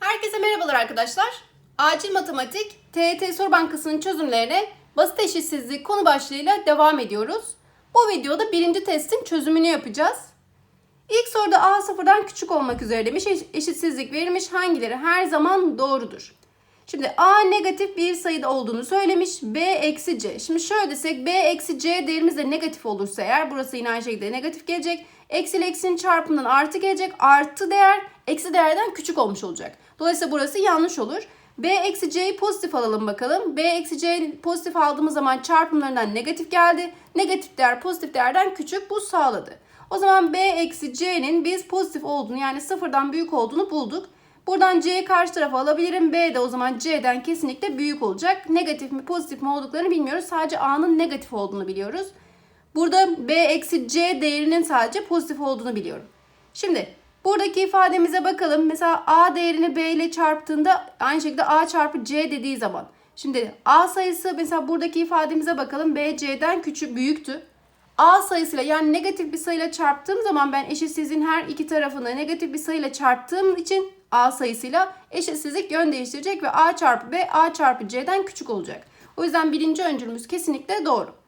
Herkese merhabalar arkadaşlar. Acil Matematik TET Soru Bankası'nın çözümlerine basit eşitsizlik konu başlığıyla devam ediyoruz. Bu videoda birinci testin çözümünü yapacağız. İlk soruda A sıfırdan küçük olmak üzere demiş. Eş- Eşitsizlik verilmiş. Hangileri her zaman doğrudur? Şimdi A negatif bir sayıda olduğunu söylemiş. B eksi C. Şimdi şöyle desek B eksi C değerimiz de negatif olursa eğer burası yine aynı şekilde negatif gelecek. Eksi ile eksinin çarpımından artı gelecek. Artı değer eksi değerden küçük olmuş olacak. Dolayısıyla burası yanlış olur. B eksi C'yi pozitif alalım bakalım. B eksi C pozitif aldığımız zaman çarpımlarından negatif geldi. Negatif değer pozitif değerden küçük bu sağladı. O zaman B eksi C'nin biz pozitif olduğunu yani sıfırdan büyük olduğunu bulduk. Buradan C'yi karşı tarafa alabilirim. B de o zaman C'den kesinlikle büyük olacak. Negatif mi pozitif mi olduklarını bilmiyoruz. Sadece A'nın negatif olduğunu biliyoruz. Burada B eksi C değerinin sadece pozitif olduğunu biliyorum. Şimdi buradaki ifademize bakalım. Mesela A değerini B ile çarptığında aynı şekilde A çarpı C dediği zaman. Şimdi A sayısı mesela buradaki ifademize bakalım. B C'den küçük büyüktü. A sayısıyla yani negatif bir sayıyla çarptığım zaman ben eşitsizliğin her iki tarafını negatif bir sayıyla çarptığım için A sayısıyla eşitsizlik yön değiştirecek ve A çarpı B A çarpı C'den küçük olacak. O yüzden birinci öncülümüz kesinlikle doğru.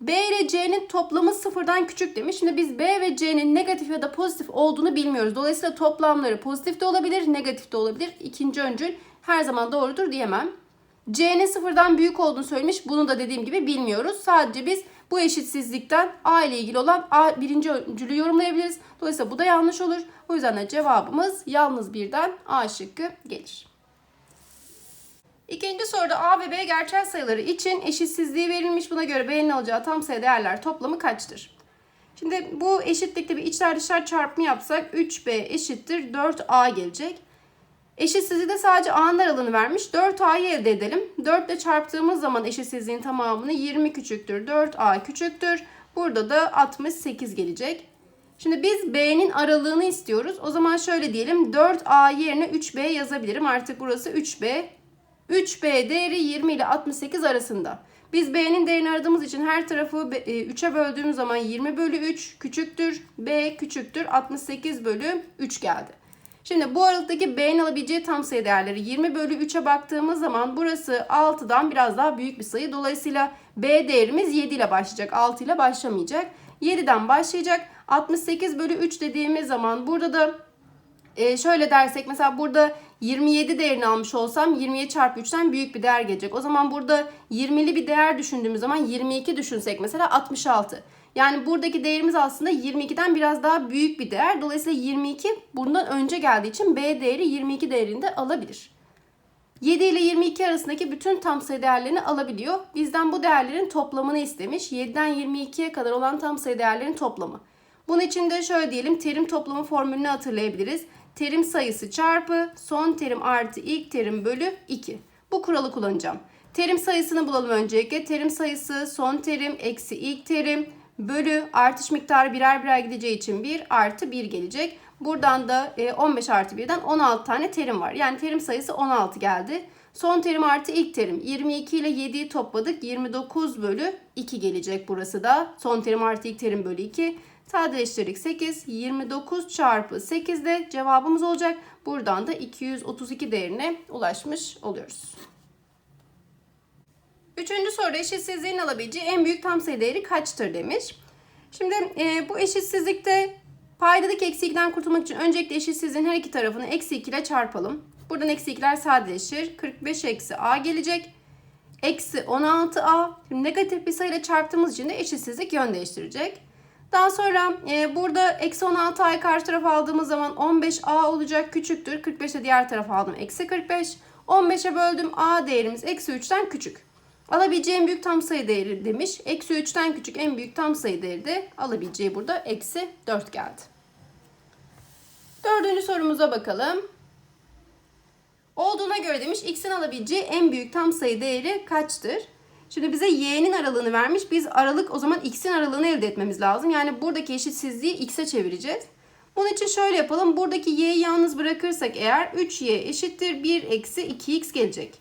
B ile C'nin toplamı sıfırdan küçük demiş. Şimdi biz B ve C'nin negatif ya da pozitif olduğunu bilmiyoruz. Dolayısıyla toplamları pozitif de olabilir, negatif de olabilir. İkinci öncül her zaman doğrudur diyemem. C'nin sıfırdan büyük olduğunu söylemiş. Bunu da dediğim gibi bilmiyoruz. Sadece biz bu eşitsizlikten A ile ilgili olan A birinci öncülü yorumlayabiliriz. Dolayısıyla bu da yanlış olur. O yüzden de cevabımız yalnız birden A şıkkı gelir. İkinci soruda A ve B gerçel sayıları için eşitsizliği verilmiş. Buna göre B'nin alacağı tam sayı değerler toplamı kaçtır? Şimdi bu eşitlikte bir içler dışlar çarpımı yapsak 3B eşittir 4A gelecek. Eşitsizliği de sadece A'nın aralığını vermiş. 4A'yı elde edelim. 4 ile çarptığımız zaman eşitsizliğin tamamını 20 küçüktür. 4A küçüktür. Burada da 68 gelecek. Şimdi biz B'nin aralığını istiyoruz. O zaman şöyle diyelim. 4A yerine 3B yazabilirim. Artık burası 3B. 3B değeri 20 ile 68 arasında. Biz B'nin değerini aradığımız için her tarafı 3'e böldüğümüz zaman 20 bölü 3 küçüktür. B küçüktür. 68 bölü 3 geldi. Şimdi bu aralıktaki B'nin alabileceği tam sayı değerleri 20 bölü 3'e baktığımız zaman burası 6'dan biraz daha büyük bir sayı. Dolayısıyla B değerimiz 7 ile başlayacak. 6 ile başlamayacak. 7'den başlayacak. 68 bölü 3 dediğimiz zaman burada da e, şöyle dersek mesela burada 27 değerini almış olsam 27 çarpı 3'ten büyük bir değer gelecek. O zaman burada 20'li bir değer düşündüğümüz zaman 22 düşünsek mesela 66. Yani buradaki değerimiz aslında 22'den biraz daha büyük bir değer. Dolayısıyla 22 bundan önce geldiği için B değeri 22 değerinde alabilir. 7 ile 22 arasındaki bütün tam sayı değerlerini alabiliyor. Bizden bu değerlerin toplamını istemiş. 7'den 22'ye kadar olan tam sayı değerlerin toplamı. Bunun için de şöyle diyelim terim toplamı formülünü hatırlayabiliriz. Terim sayısı çarpı son terim artı ilk terim bölü 2. Bu kuralı kullanacağım. Terim sayısını bulalım öncelikle. Terim sayısı son terim eksi ilk terim bölü artış miktarı birer birer gideceği için 1 artı 1 gelecek. Buradan da 15 artı 1'den 16 tane terim var. Yani terim sayısı 16 geldi. Son terim artı ilk terim 22 ile 7'yi topladık. 29 bölü 2 gelecek burası da. Son terim artı ilk terim bölü 2. Sadeleştirdik 8. 29 çarpı 8 de cevabımız olacak. Buradan da 232 değerine ulaşmış oluyoruz. Üçüncü soruda eşitsizliğin alabileceği en büyük tam sayı değeri kaçtır demiş. Şimdi e, bu eşitsizlikte paydadaki eksi 2'den kurtulmak için öncelikle eşitsizliğin her iki tarafını eksi 2 ile çarpalım. Buradan eksi 2'ler sadeleşir. 45 eksi a gelecek. Eksi 16a. Şimdi negatif bir sayıyla çarptığımız için de eşitsizlik yön değiştirecek. Daha sonra e, burada eksi 16a'yı karşı tarafa aldığımız zaman 15a olacak küçüktür. 45'e diğer tarafa aldım eksi 45. 15'e böldüm a değerimiz eksi 3'ten küçük. Alabileceği en büyük tam sayı değeri demiş. Eksi 3'ten küçük en büyük tam sayı değeri de alabileceği burada eksi 4 geldi. Dördüncü sorumuza bakalım. Olduğuna göre demiş x'in alabileceği en büyük tam sayı değeri kaçtır? Şimdi bize y'nin aralığını vermiş. Biz aralık o zaman x'in aralığını elde etmemiz lazım. Yani buradaki eşitsizliği x'e çevireceğiz. Bunun için şöyle yapalım. Buradaki y'yi yalnız bırakırsak eğer 3y eşittir 1 eksi 2x gelecek.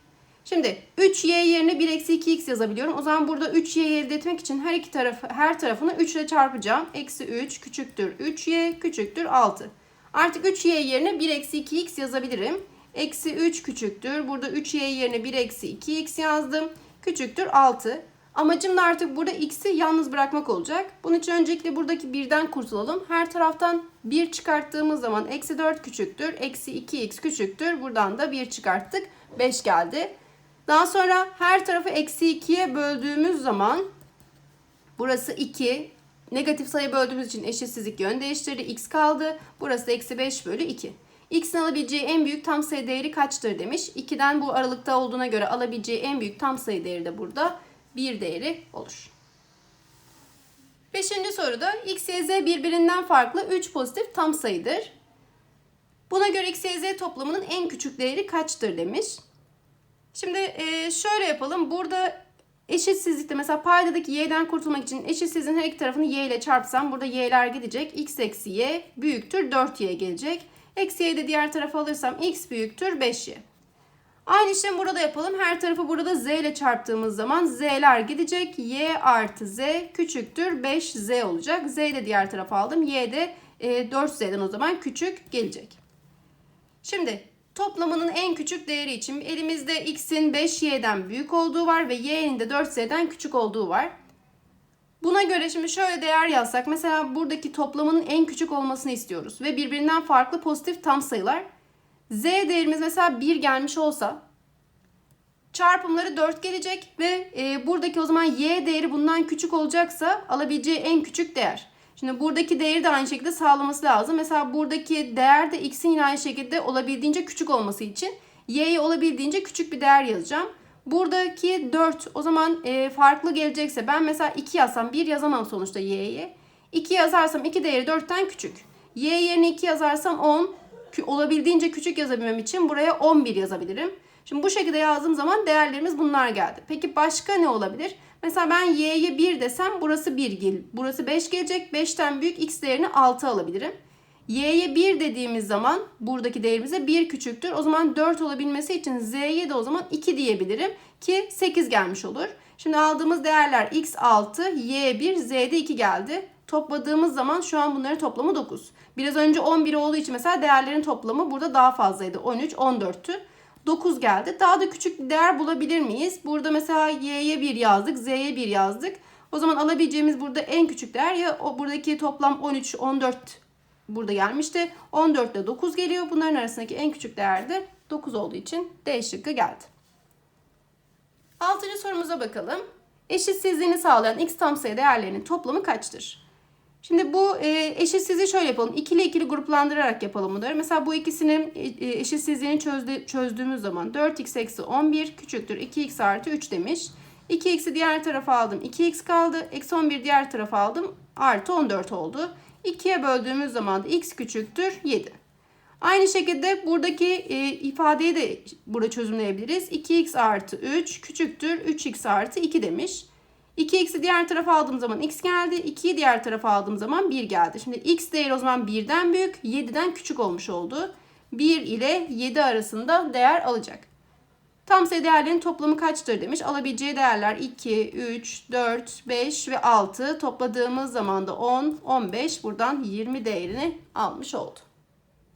Şimdi 3y yerine 1 eksi 2x yazabiliyorum. O zaman burada 3y elde etmek için her iki tarafı her tarafını 3 ile çarpacağım. Eksi 3 küçüktür 3y küçüktür 6. Artık 3y yerine 1 eksi 2x yazabilirim. Eksi 3 küçüktür. Burada 3y yerine 1 eksi 2x yazdım. Küçüktür 6. Amacım da artık burada x'i yalnız bırakmak olacak. Bunun için öncelikle buradaki birden kurtulalım. Her taraftan 1 çıkarttığımız zaman eksi 4 küçüktür. Eksi 2x küçüktür. Buradan da 1 çıkarttık. 5 geldi. Daha sonra her tarafı eksi 2'ye böldüğümüz zaman burası 2. Negatif sayı böldüğümüz için eşitsizlik yön değiştirdi. X kaldı. Burası eksi 5 bölü 2. X'in alabileceği en büyük tam sayı değeri kaçtır demiş. 2'den bu aralıkta olduğuna göre alabileceği en büyük tam sayı değeri de burada 1 değeri olur. Beşinci soruda x, y, z birbirinden farklı 3 pozitif tam sayıdır. Buna göre x, y, z toplamının en küçük değeri kaçtır demiş. Şimdi e, şöyle yapalım. Burada eşitsizlikte mesela paydadaki y'den kurtulmak için eşitsizliğin her iki tarafını y ile çarpsam burada y'ler gidecek. x eksi y büyüktür 4y gelecek. Eksi y'yi de diğer tarafa alırsam x büyüktür 5y. Aynı işlemi burada yapalım. Her tarafı burada z ile çarptığımız zaman z'ler gidecek. y artı z küçüktür 5z olacak. z'yi de diğer tarafa aldım. y de e, 4z'den o zaman küçük gelecek. Şimdi toplamının en küçük değeri için elimizde x'in 5y'den büyük olduğu var ve y'nin de 4z'den küçük olduğu var. Buna göre şimdi şöyle değer yazsak. Mesela buradaki toplamının en küçük olmasını istiyoruz. Ve birbirinden farklı pozitif tam sayılar. Z değerimiz mesela 1 gelmiş olsa çarpımları 4 gelecek ve e, buradaki o zaman y değeri bundan küçük olacaksa alabileceği en küçük değer. Şimdi buradaki değeri de aynı şekilde sağlaması lazım. Mesela buradaki değer de x'in yine aynı şekilde olabildiğince küçük olması için y'ye olabildiğince küçük bir değer yazacağım. Buradaki 4 o zaman e, farklı gelecekse ben mesela 2 yazsam 1 yazamam sonuçta y'ye. 2 yazarsam 2 değeri 4'ten küçük. y yerine 2 yazarsam 10 olabildiğince küçük yazabilmem için buraya 11 yazabilirim. Şimdi bu şekilde yazdığım zaman değerlerimiz bunlar geldi. Peki başka ne olabilir? Mesela ben y'ye 1 desem burası 1 gel. Burası 5 gelecek. 5'ten büyük x değerini 6 alabilirim. Y'ye 1 dediğimiz zaman buradaki değerimize 1 küçüktür. O zaman 4 olabilmesi için z'ye de o zaman 2 diyebilirim ki 8 gelmiş olur. Şimdi aldığımız değerler x 6, y 1, z'de 2 geldi. Topladığımız zaman şu an bunların toplamı 9. Biraz önce 11 olduğu için mesela değerlerin toplamı burada daha fazlaydı. 13, 14'tü. 9 geldi. Daha da küçük bir değer bulabilir miyiz? Burada mesela y'ye 1 yazdık, z'ye 1 yazdık. O zaman alabileceğimiz burada en küçük değer ya buradaki toplam 13, 14 burada gelmişti. 14 ile 9 geliyor. Bunların arasındaki en küçük değer de 9 olduğu için D şıkkı geldi. Altıncı sorumuza bakalım. Eşitsizliğini sağlayan x tam sayı değerlerinin toplamı kaçtır? Şimdi bu e, eşitsizliği şöyle yapalım. İkili ikili gruplandırarak yapalım bunları. Mesela bu ikisinin e, eşitsizliğini çözdü, çözdüğümüz zaman 4x eksi 11 küçüktür 2x artı 3 demiş. 2x'i diğer tarafa aldım. 2x kaldı. Eksi 11 diğer tarafa aldım. Artı 14 oldu. 2'ye böldüğümüz zaman da x küçüktür 7. Aynı şekilde buradaki e, ifadeyi de burada çözümleyebiliriz. 2x artı 3 küçüktür 3x artı 2 demiş. 2x'i diğer tarafa aldığım zaman x geldi. 2'yi diğer tarafa aldığım zaman 1 geldi. Şimdi x değeri o zaman 1'den büyük, 7'den küçük olmuş oldu. 1 ile 7 arasında değer alacak. Tam sayı değerlerin toplamı kaçtır demiş. Alabileceği değerler 2, 3, 4, 5 ve 6. Topladığımız zaman da 10, 15. Buradan 20 değerini almış oldu.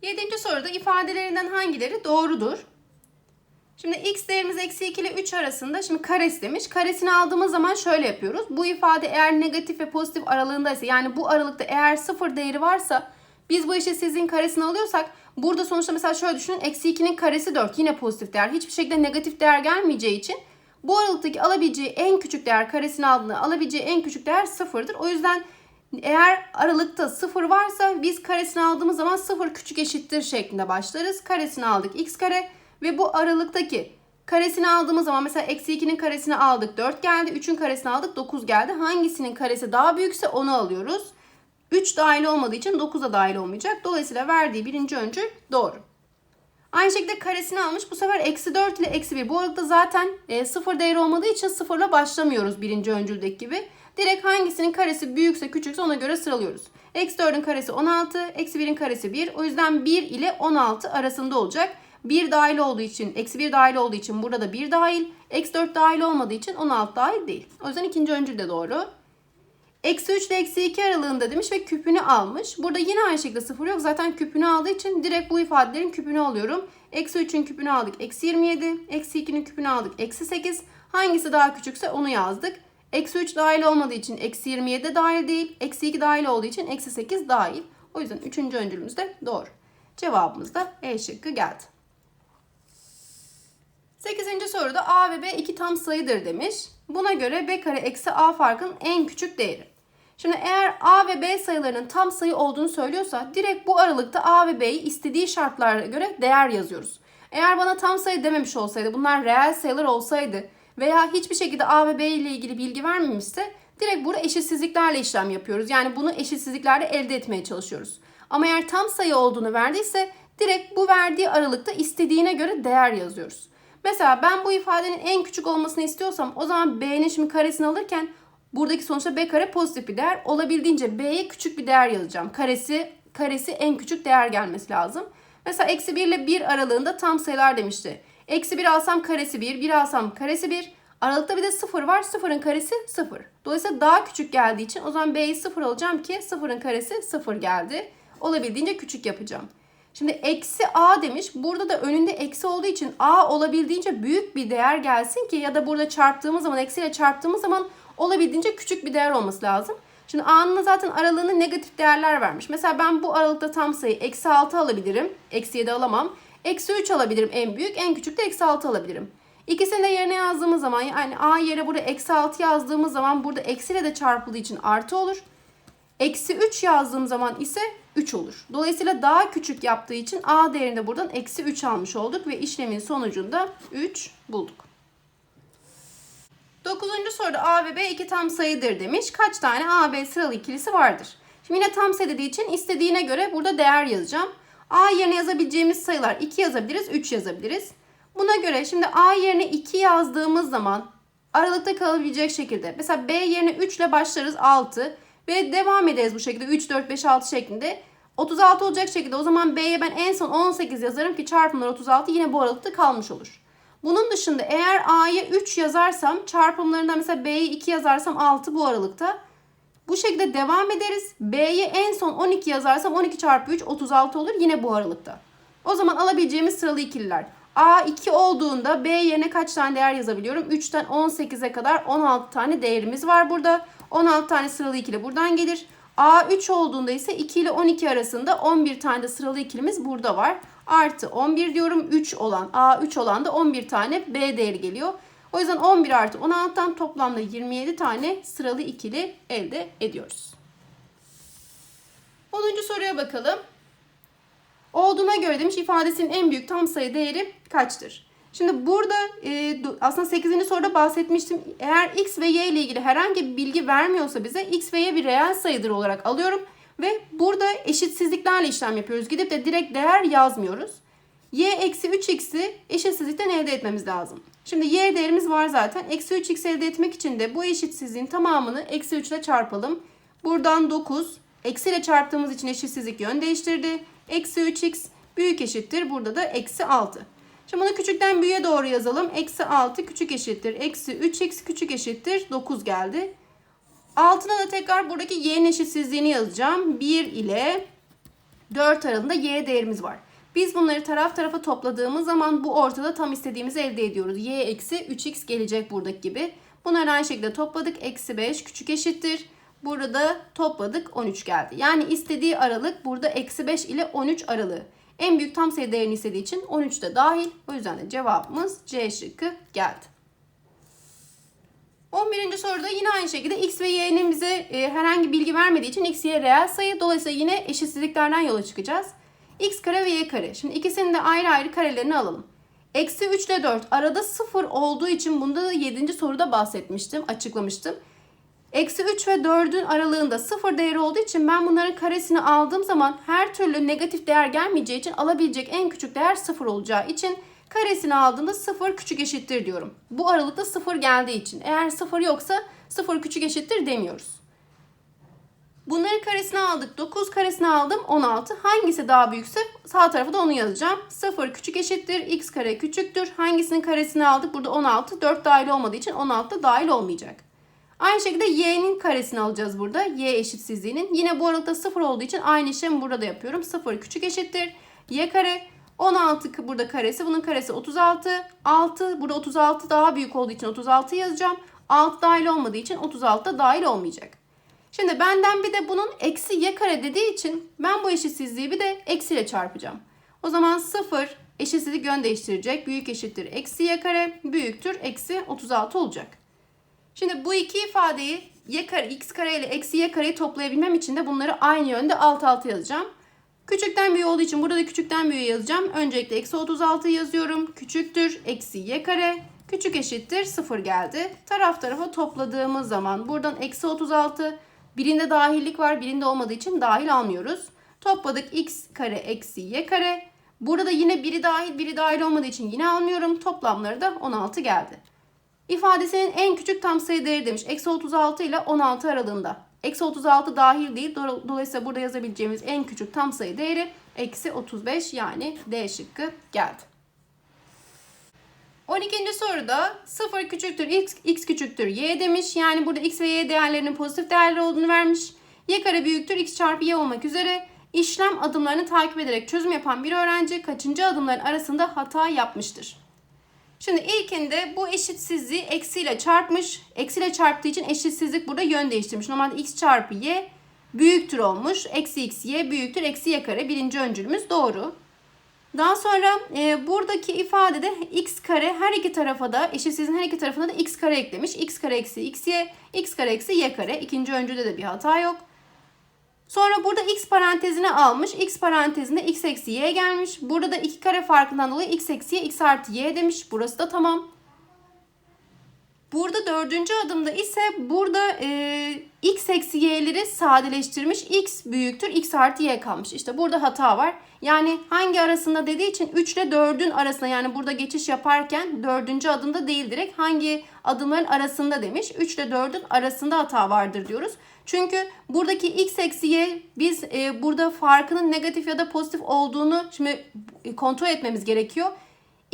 Yedinci soruda ifadelerinden hangileri doğrudur? Şimdi x değerimiz eksi 2 ile 3 arasında şimdi karesi demiş. Karesini aldığımız zaman şöyle yapıyoruz. Bu ifade eğer negatif ve pozitif aralığındaysa yani bu aralıkta eğer sıfır değeri varsa biz bu eşitsizliğin karesini alıyorsak burada sonuçta mesela şöyle düşünün. Eksi 2'nin karesi 4 yine pozitif değer. Hiçbir şekilde negatif değer gelmeyeceği için bu aralıktaki alabileceği en küçük değer karesini aldığında alabileceği en küçük değer sıfırdır. O yüzden eğer aralıkta sıfır varsa biz karesini aldığımız zaman sıfır küçük eşittir şeklinde başlarız. Karesini aldık x kare ve bu aralıktaki karesini aldığımız zaman mesela eksi 2'nin karesini aldık 4 geldi. 3'ün karesini aldık 9 geldi. Hangisinin karesi daha büyükse onu alıyoruz. 3 dahil olmadığı için 9 da dahil olmayacak. Dolayısıyla verdiği birinci öncül doğru. Aynı şekilde karesini almış. Bu sefer eksi 4 ile eksi 1. Bu aralıkta zaten e, sıfır değeri olmadığı için sıfırla başlamıyoruz birinci öncüldeki gibi. Direkt hangisinin karesi büyükse küçükse ona göre sıralıyoruz. Eksi 4'ün karesi 16, eksi 1'in karesi 1. O yüzden 1 ile 16 arasında olacak. 1 dahil olduğu için, eksi 1 dahil olduğu için burada da 1 dahil. Eksi 4 dahil olmadığı için 16 dahil değil. O yüzden ikinci öncül de doğru. Eksi 3 ile eksi 2 aralığında demiş ve küpünü almış. Burada yine aynı şekilde sıfır yok. Zaten küpünü aldığı için direkt bu ifadelerin küpünü alıyorum. Eksi 3'ün küpünü aldık. Eksi 27. Eksi 2'nin küpünü aldık. Eksi 8. Hangisi daha küçükse onu yazdık. Eksi 3 dahil olmadığı için eksi 27 de dahil değil. Eksi 2 dahil olduğu için eksi 8 dahil. O yüzden üçüncü öncülümüz de doğru. Cevabımız da E şıkkı geldi. 8. soruda A ve B iki tam sayıdır demiş. Buna göre B kare eksi A farkının en küçük değeri. Şimdi eğer A ve B sayılarının tam sayı olduğunu söylüyorsa direkt bu aralıkta A ve B'yi istediği şartlara göre değer yazıyoruz. Eğer bana tam sayı dememiş olsaydı bunlar reel sayılar olsaydı veya hiçbir şekilde A ve B ile ilgili bilgi vermemişse direkt burada eşitsizliklerle işlem yapıyoruz. Yani bunu eşitsizliklerle elde etmeye çalışıyoruz. Ama eğer tam sayı olduğunu verdiyse direkt bu verdiği aralıkta istediğine göre değer yazıyoruz. Mesela ben bu ifadenin en küçük olmasını istiyorsam o zaman B'nin şimdi karesini alırken buradaki sonuçta B kare pozitif bir değer. Olabildiğince B'ye küçük bir değer yazacağım. Karesi, karesi en küçük değer gelmesi lazım. Mesela eksi 1 ile 1 aralığında tam sayılar demişti. Eksi 1 alsam karesi 1, 1 alsam karesi 1. Aralıkta bir de 0 var. 0'ın karesi 0. Dolayısıyla daha küçük geldiği için o zaman B'yi 0 alacağım ki 0'ın karesi 0 geldi. Olabildiğince küçük yapacağım. Şimdi eksi a demiş. Burada da önünde eksi olduğu için a olabildiğince büyük bir değer gelsin ki ya da burada çarptığımız zaman eksiyle çarptığımız zaman olabildiğince küçük bir değer olması lazım. Şimdi a'nın zaten aralığını negatif değerler vermiş. Mesela ben bu aralıkta tam sayı eksi 6 alabilirim. Eksi 7 alamam. Eksi 3 alabilirim en büyük. En küçük de eksi 6 alabilirim. İkisini de yerine yazdığımız zaman yani a yere burada eksi 6 yazdığımız zaman burada eksiyle de çarpıldığı için artı olur. Eksi 3 yazdığım zaman ise 3 olur. Dolayısıyla daha küçük yaptığı için a değerinde buradan eksi 3 almış olduk ve işlemin sonucunda 3 bulduk. Dokuzuncu soruda a ve b iki tam sayıdır demiş. Kaç tane a, b sıralı ikilisi vardır? Şimdi yine tam sayı dediği için istediğine göre burada değer yazacağım. a yerine yazabileceğimiz sayılar 2 yazabiliriz, 3 yazabiliriz. Buna göre şimdi a yerine 2 yazdığımız zaman aralıkta kalabilecek şekilde. Mesela b yerine 3 ile başlarız 6 ve devam ederiz bu şekilde 3, 4, 5, 6 şeklinde. 36 olacak şekilde o zaman B'ye ben en son 18 yazarım ki çarpımlar 36 yine bu aralıkta kalmış olur. Bunun dışında eğer A'ya 3 yazarsam çarpımlarından mesela B'ye 2 yazarsam 6 bu aralıkta. Bu şekilde devam ederiz. B'ye en son 12 yazarsam 12 çarpı 3 36 olur yine bu aralıkta. O zaman alabileceğimiz sıralı ikililer. A 2 olduğunda B yerine kaç tane değer yazabiliyorum? 3'ten 18'e kadar 16 tane değerimiz var burada. 16 tane sıralı ikili buradan gelir. A 3 olduğunda ise 2 ile 12 arasında 11 tane de sıralı ikilimiz burada var. Artı 11 diyorum 3 olan A 3 olan da 11 tane B değeri geliyor. O yüzden 11 artı 16'dan toplamda 27 tane sıralı ikili elde ediyoruz. 10. soruya bakalım. Olduğuna göre demiş ifadesinin en büyük tam sayı değeri kaçtır? Şimdi burada e, aslında 8. soruda bahsetmiştim. Eğer x ve y ile ilgili herhangi bir bilgi vermiyorsa bize x ve y bir reel sayıdır olarak alıyorum. Ve burada eşitsizliklerle işlem yapıyoruz. Gidip de direkt değer yazmıyoruz. y eksi 3x'i eşitsizlikten elde etmemiz lazım. Şimdi y değerimiz var zaten. Eksi 3x elde etmek için de bu eşitsizliğin tamamını eksi 3 ile çarpalım. Buradan 9. Eksi ile çarptığımız için eşitsizlik yön değiştirdi. Eksi 3x büyük eşittir. Burada da eksi 6. Şimdi bunu küçükten büyüğe doğru yazalım. Eksi 6 küçük eşittir. Eksi 3x küçük eşittir. 9 geldi. Altına da tekrar buradaki y'nin eşitsizliğini yazacağım. 1 ile 4 aralığında y değerimiz var. Biz bunları taraf tarafa topladığımız zaman bu ortada tam istediğimizi elde ediyoruz. y eksi 3x gelecek buradaki gibi. Bunları aynı şekilde topladık. Eksi 5 küçük eşittir. Burada topladık 13 geldi. Yani istediği aralık burada eksi 5 ile 13 aralığı. En büyük tam sayı değerini istediği için 13 de dahil. O yüzden de cevabımız C şıkkı geldi. 11. soruda yine aynı şekilde x ve y'nin bize e, herhangi bilgi vermediği için x, y reel sayı. Dolayısıyla yine eşitsizliklerden yola çıkacağız. x kare ve y kare. Şimdi ikisinin de ayrı ayrı karelerini alalım. Eksi 3 ile 4 arada 0 olduğu için bunda da 7. soruda bahsetmiştim, açıklamıştım. Eksi 3 ve 4'ün aralığında 0 değeri olduğu için ben bunların karesini aldığım zaman her türlü negatif değer gelmeyeceği için alabilecek en küçük değer 0 olacağı için karesini aldığımda 0 küçük eşittir diyorum. Bu aralıkta 0 geldiği için. Eğer 0 yoksa 0 küçük eşittir demiyoruz. Bunların karesini aldık. 9 karesini aldım 16. Hangisi daha büyükse sağ tarafa da onu yazacağım. 0 küçük eşittir. x kare küçüktür. Hangisinin karesini aldık? Burada 16. 4 dahil olmadığı için 16 da dahil olmayacak. Aynı şekilde y'nin karesini alacağız burada. y eşitsizliğinin. Yine bu aralıkta 0 olduğu için aynı işlemi burada da yapıyorum. 0 küçük eşittir. y kare 16 burada karesi. Bunun karesi 36. 6 burada 36 daha büyük olduğu için 36 yazacağım. 6 dahil olmadığı için 36 da dahil olmayacak. Şimdi benden bir de bunun eksi y kare dediği için ben bu eşitsizliği bir de eksiyle çarpacağım. O zaman 0 eşitsizlik yön değiştirecek. Büyük eşittir eksi y kare büyüktür eksi 36 olacak. Şimdi bu iki ifadeyi y kare x kare ile eksi y kareyi toplayabilmem için de bunları aynı yönde alt alta yazacağım. Küçükten büyük olduğu için burada da küçükten büyüğe yazacağım. Öncelikle eksi 36 yazıyorum. Küçüktür eksi y kare. Küçük eşittir 0 geldi. Taraf tarafa topladığımız zaman buradan eksi 36 birinde dahillik var birinde olmadığı için dahil almıyoruz. Topladık x kare eksi y kare. Burada yine biri dahil biri dahil olmadığı için yine almıyorum. Toplamları da 16 geldi. İfadesinin en küçük tam sayı değeri demiş. Eksi 36 ile 16 aralığında. Eksi 36 dahil değil. Dolayısıyla burada yazabileceğimiz en küçük tam sayı değeri eksi 35 yani D şıkkı geldi. 12. soruda 0 küçüktür x, x küçüktür y demiş. Yani burada x ve y değerlerinin pozitif değerler olduğunu vermiş. y kare büyüktür x çarpı y olmak üzere işlem adımlarını takip ederek çözüm yapan bir öğrenci kaçıncı adımların arasında hata yapmıştır? Şimdi ilkinde bu eşitsizliği eksiyle çarpmış. Eksiyle çarptığı için eşitsizlik burada yön değiştirmiş. Normalde x çarpı y büyüktür olmuş. Eksi x y büyüktür eksi y kare. Birinci öncülümüz doğru. Daha sonra e, buradaki ifadede x kare her iki tarafa da eşitsizliğin her iki tarafına da x kare eklemiş. x kare eksi x y, x kare eksi y kare. İkinci öncüde de bir hata yok. Sonra burada x parantezine almış. x parantezinde x eksi y gelmiş. Burada da iki kare farkından dolayı x eksi y, x artı y demiş. Burası da tamam. Burada dördüncü adımda ise burada e, x eksi y'leri sadeleştirmiş. x büyüktür x artı y kalmış. İşte burada hata var. Yani hangi arasında dediği için 3 ile 4'ün arasında yani burada geçiş yaparken dördüncü adımda değil direkt hangi adımların arasında demiş. 3 ile 4'ün arasında hata vardır diyoruz. Çünkü buradaki x eksi y biz e, burada farkının negatif ya da pozitif olduğunu şimdi kontrol etmemiz gerekiyor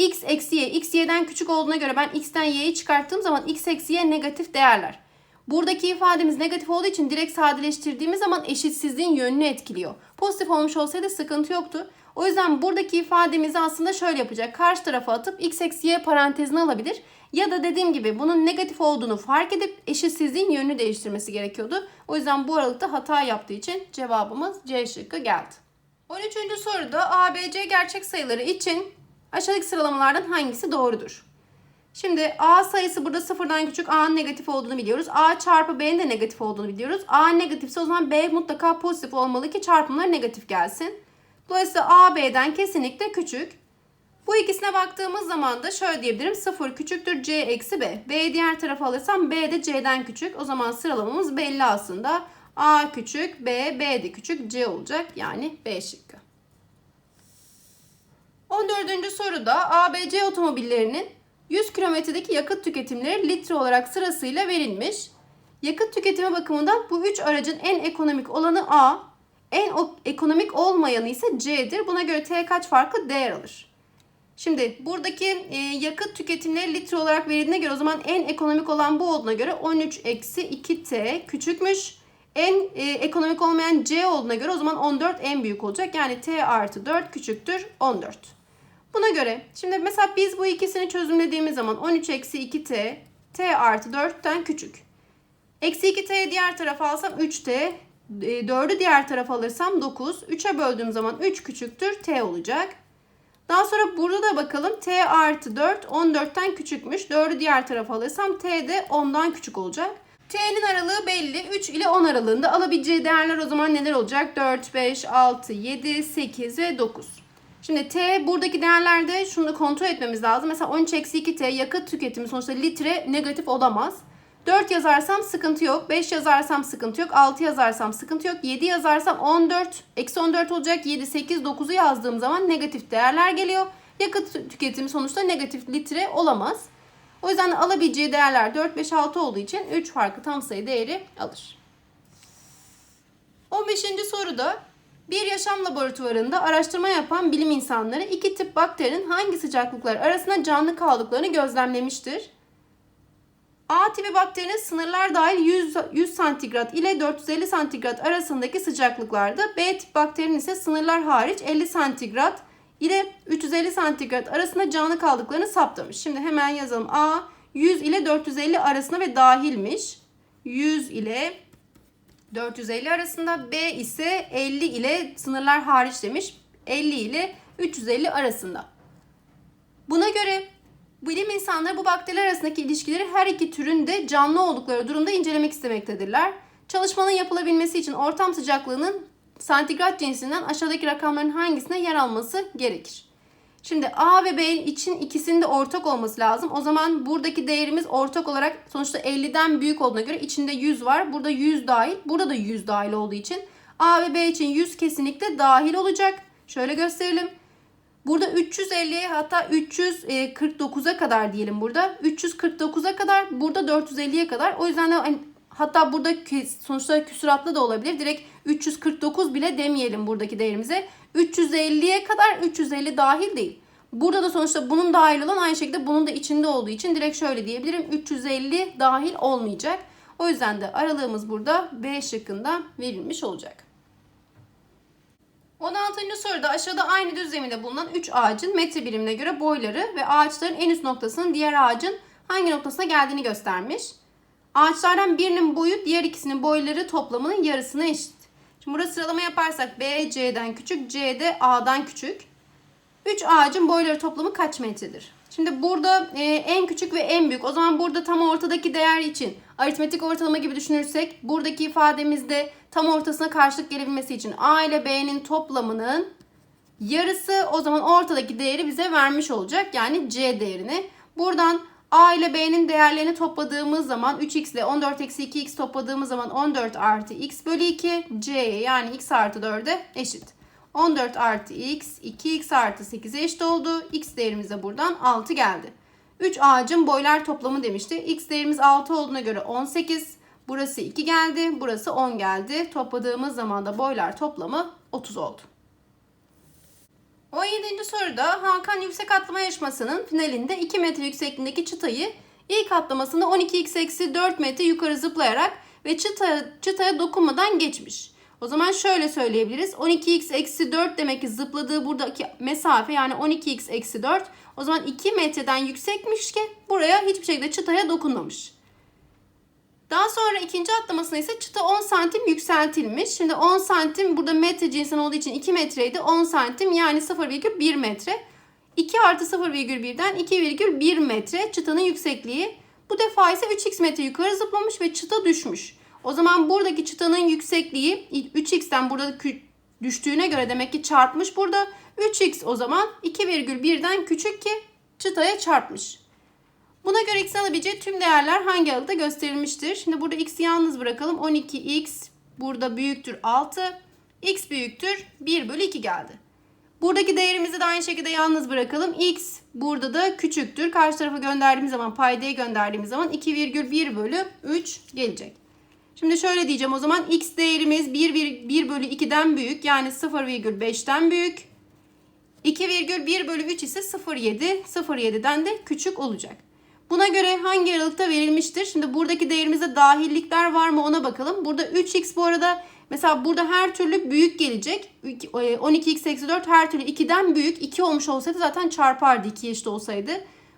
x eksi y, x y'den küçük olduğuna göre ben x'ten y'yi çıkarttığım zaman x eksi y negatif değerler. Buradaki ifademiz negatif olduğu için direkt sadeleştirdiğimiz zaman eşitsizliğin yönünü etkiliyor. Pozitif olmuş olsaydı sıkıntı yoktu. O yüzden buradaki ifademizi aslında şöyle yapacak. Karşı tarafa atıp x eksi y parantezine alabilir. Ya da dediğim gibi bunun negatif olduğunu fark edip eşitsizliğin yönünü değiştirmesi gerekiyordu. O yüzden bu aralıkta hata yaptığı için cevabımız C şıkkı geldi. 13. soruda ABC gerçek sayıları için Aşağıdaki sıralamalardan hangisi doğrudur? Şimdi A sayısı burada sıfırdan küçük A'nın negatif olduğunu biliyoruz. A çarpı B'nin de negatif olduğunu biliyoruz. A negatifse o zaman B mutlaka pozitif olmalı ki çarpımlar negatif gelsin. Dolayısıyla A B'den kesinlikle küçük. Bu ikisine baktığımız zaman da şöyle diyebilirim. 0 küçüktür C eksi B. B'yi diğer tarafa alırsam B de C'den küçük. O zaman sıralamamız belli aslında. A küçük, B, B de küçük, C olacak. Yani B şıkkı. 14. soruda ABC otomobillerinin 100 kilometredeki yakıt tüketimleri litre olarak sırasıyla verilmiş. Yakıt tüketimi bakımından bu üç aracın en ekonomik olanı A, en ekonomik olmayanı ise C'dir. Buna göre T kaç farklı değer alır? Şimdi buradaki e, yakıt tüketimleri litre olarak verildiğine göre o zaman en ekonomik olan bu olduğuna göre 13 eksi 2T küçükmüş. En e, ekonomik olmayan C olduğuna göre o zaman 14 en büyük olacak. Yani T artı 4 küçüktür 14. Buna göre şimdi mesela biz bu ikisini çözümlediğimiz zaman 13 eksi 2t t artı 4'ten küçük. Eksi 2t'yi diğer tarafa alsam 3t. 4'ü e, diğer tarafa alırsam 9. 3'e böldüğüm zaman 3 küçüktür t olacak. Daha sonra burada da bakalım t artı 4 14'ten küçükmüş. 4'ü diğer tarafa alırsam t de 10'dan küçük olacak. T'nin aralığı belli. 3 ile 10 aralığında alabileceği değerler o zaman neler olacak? 4, 5, 6, 7, 8 ve 9. Şimdi T buradaki değerlerde şunu kontrol etmemiz lazım. Mesela 13 eksi 2T yakıt tüketimi sonuçta litre negatif olamaz. 4 yazarsam sıkıntı yok. 5 yazarsam sıkıntı yok. 6 yazarsam sıkıntı yok. 7 yazarsam 14. Eksi 14 olacak. 7, 8, 9'u yazdığım zaman negatif değerler geliyor. Yakıt tüketimi sonuçta negatif litre olamaz. O yüzden alabileceği değerler 4, 5, 6 olduğu için 3 farklı tam sayı değeri alır. 15. soruda bir yaşam laboratuvarında araştırma yapan bilim insanları iki tip bakterinin hangi sıcaklıklar arasında canlı kaldıklarını gözlemlemiştir. A tipi bakterinin sınırlar dahil 100, 100 santigrat ile 450 santigrat arasındaki sıcaklıklarda, B tip bakterinin ise sınırlar hariç 50 santigrat ile 350 santigrat arasında canlı kaldıklarını saptamış. Şimdi hemen yazalım. A 100 ile 450 arasında ve dahilmiş. 100 ile 450 arasında B ise 50 ile sınırlar hariç demiş. 50 ile 350 arasında. Buna göre bilim insanları bu bakteriler arasındaki ilişkileri her iki türün de canlı oldukları durumda incelemek istemektedirler. Çalışmanın yapılabilmesi için ortam sıcaklığının santigrat cinsinden aşağıdaki rakamların hangisine yer alması gerekir? Şimdi A ve B için ikisinin de ortak olması lazım. O zaman buradaki değerimiz ortak olarak sonuçta 50'den büyük olduğuna göre içinde 100 var. Burada 100 dahil. Burada da 100 dahil olduğu için A ve B için 100 kesinlikle dahil olacak. Şöyle gösterelim. Burada 350'ye hatta 349'a kadar diyelim burada. 349'a kadar burada 450'ye kadar. O yüzden de hani hatta burada sonuçta küsuratlı da olabilir. Direkt 349 bile demeyelim buradaki değerimize. 350'ye kadar 350 dahil değil. Burada da sonuçta bunun dahil olan aynı şekilde bunun da içinde olduğu için direkt şöyle diyebilirim. 350 dahil olmayacak. O yüzden de aralığımız burada B şıkkında verilmiş olacak. 16. soruda aşağıda aynı düzleminde bulunan 3 ağacın metre birimine göre boyları ve ağaçların en üst noktasının diğer ağacın hangi noktasına geldiğini göstermiş. Ağaçlardan birinin boyu diğer ikisinin boyları toplamının yarısına eşit. Şimdi burada sıralama yaparsak B C'den küçük, C de A'dan küçük. 3 ağacın boyları toplamı kaç metredir? Şimdi burada e, en küçük ve en büyük. O zaman burada tam ortadaki değer için aritmetik ortalama gibi düşünürsek buradaki ifademizde tam ortasına karşılık gelebilmesi için A ile B'nin toplamının yarısı o zaman ortadaki değeri bize vermiş olacak. Yani C değerini. Buradan A ile B'nin değerlerini topladığımız zaman 3x ile 14 eksi 2x topladığımız zaman 14 artı x bölü 2 C'ye yani x artı 4'e eşit. 14 artı x 2x artı 8'e eşit oldu. X değerimiz de buradan 6 geldi. 3 ağacın boylar toplamı demişti. X değerimiz 6 olduğuna göre 18. Burası 2 geldi. Burası 10 geldi. Topladığımız zaman da boylar toplamı 30 oldu. 17. soruda Hakan yüksek atlama yarışmasının finalinde 2 metre yüksekliğindeki çıtayı ilk atlamasında 12x eksi 4 metre yukarı zıplayarak ve çıta, çıtaya dokunmadan geçmiş. O zaman şöyle söyleyebiliriz. 12x eksi 4 demek ki zıpladığı buradaki mesafe yani 12x eksi 4. O zaman 2 metreden yüksekmiş ki buraya hiçbir şekilde çıtaya dokunmamış. Daha sonra ikinci atlamasında ise çıta 10 santim yükseltilmiş. Şimdi 10 santim burada metre cinsinden olduğu için 2 metreydi. 10 santim yani 0,1 metre. 2 artı 0,1'den 2,1 metre çıtanın yüksekliği. Bu defa ise 3x metre yukarı zıplamış ve çıta düşmüş. O zaman buradaki çıtanın yüksekliği 3x'ten burada düştüğüne göre demek ki çarpmış burada. 3x o zaman 2,1'den küçük ki çıtaya çarpmış. Buna göre x'in alabileceği tüm değerler hangi aralıkta gösterilmiştir? Şimdi burada x'i yalnız bırakalım. 12x burada büyüktür 6. x büyüktür 1 bölü 2 geldi. Buradaki değerimizi de aynı şekilde yalnız bırakalım. x burada da küçüktür. Karşı tarafa gönderdiğimiz zaman paydaya gönderdiğimiz zaman 2,1 bölü 3 gelecek. Şimdi şöyle diyeceğim o zaman x değerimiz 1, 1, 1 bölü 2'den büyük yani 0,5'ten büyük. 2,1 bölü 3 ise 0,7. 0,7'den de küçük olacak. Buna göre hangi aralıkta verilmiştir? Şimdi buradaki değerimizde dahillikler var mı ona bakalım. Burada 3x bu arada mesela burada her türlü büyük gelecek. 12x eksi 4 her türlü 2'den büyük. 2 olmuş olsaydı zaten çarpardı 2 eşit olsaydı.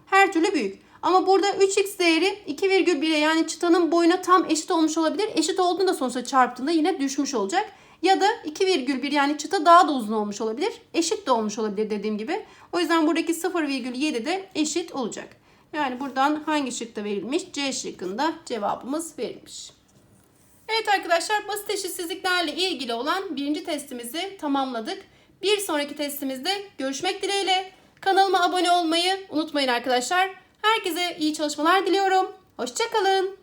Her türlü büyük. Ama burada 3x değeri 2,1'e yani çıtanın boyuna tam eşit olmuş olabilir. Eşit olduğunda sonuçta çarptığında yine düşmüş olacak. Ya da 2,1 yani çıta daha da uzun olmuş olabilir. Eşit de olmuş olabilir dediğim gibi. O yüzden buradaki 0,7 de eşit olacak. Yani buradan hangi şıkta verilmiş? C şıkkında cevabımız verilmiş. Evet arkadaşlar basit eşitsizliklerle ilgili olan birinci testimizi tamamladık. Bir sonraki testimizde görüşmek dileğiyle. Kanalıma abone olmayı unutmayın arkadaşlar. Herkese iyi çalışmalar diliyorum. Hoşçakalın.